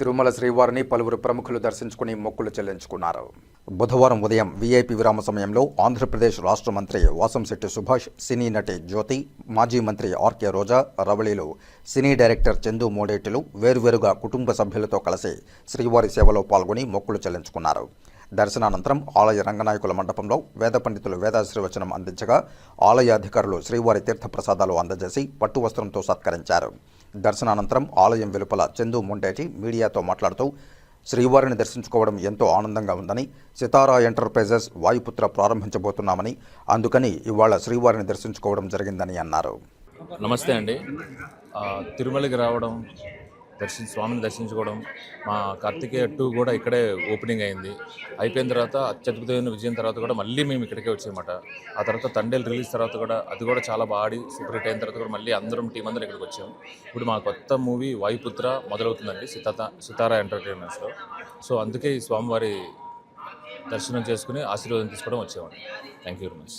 తిరుమల శ్రీవారిని పలువురు ప్రముఖులు దర్శించుకుని మొక్కులు చెల్లించుకున్నారు. బుధవారం ఉదయం వీఐపీ విరామ సమయంలో ఆంధ్రప్రదేశ్ రాష్ట్ర మంత్రి వాసంశెట్టి సుభాష్ సినీ నటి జ్యోతి మాజీ మంత్రి ఆర్కే రోజా రవళిలు సినీ డైరెక్టర్ చందు మోడేటిలు వేరువేరుగా కుటుంబ సభ్యులతో కలిసి శ్రీవారి సేవలో పాల్గొని మొక్కులు చెల్లించుకున్నారు. దర్శనానంతరం ఆలయ రంగనాయకుల మండపంలో వేద పండితులు వేదాశ్రీవచనం అందించగా ఆలయ అధికారులు శ్రీవారి తీర్థప్రసాదాలు అందజేసి పట్టు వస్త్రంతో సత్కరించారు. దర్శనానంతరం ఆలయం వెలుపల చందు ముండేటి మీడియాతో మాట్లాడుతూ శ్రీవారిని దర్శించుకోవడం ఎంతో ఆనందంగా ఉందని సితారా ఎంటర్ప్రైజెస్ వాయుపుత్ర ప్రారంభించబోతున్నామని అందుకని ఇవాళ శ్రీవారిని దర్శించుకోవడం జరిగిందని అన్నారు. నమస్తే అండి. తిరుమలకి రావడం దర్శించి స్వామిని దర్శించుకోవడం మా కార్తికేయ టూ కూడా ఇక్కడే ఓపెనింగ్ అయింది. అయిపోయిన తర్వాత అత్యద్భుతమైన విజయం తర్వాత కూడా మళ్ళీ మేము ఇక్కడికే వచ్చామట ఆ తర్వాత తండేలు రిలీజ్ తర్వాత కూడా అది కూడా చాలా బాగా ఆడి సూపర్ హిట్ అయిన తర్వాత కూడా మళ్ళీ అందరం టీం అందరం ఇక్కడికి వచ్చాము ఇప్పుడు మా కొత్త మూవీ వాయుపుత్ర మొదలవుతుందండి సితాత సితారా ఎంటర్టైన్మెంట్స్లో సో అందుకే ఈ స్వామివారి దర్శనం చేసుకుని ఆశీర్వాదం తీసుకోవడం వచ్చామండి థ్యాంక్ యూ వెరీ మచ్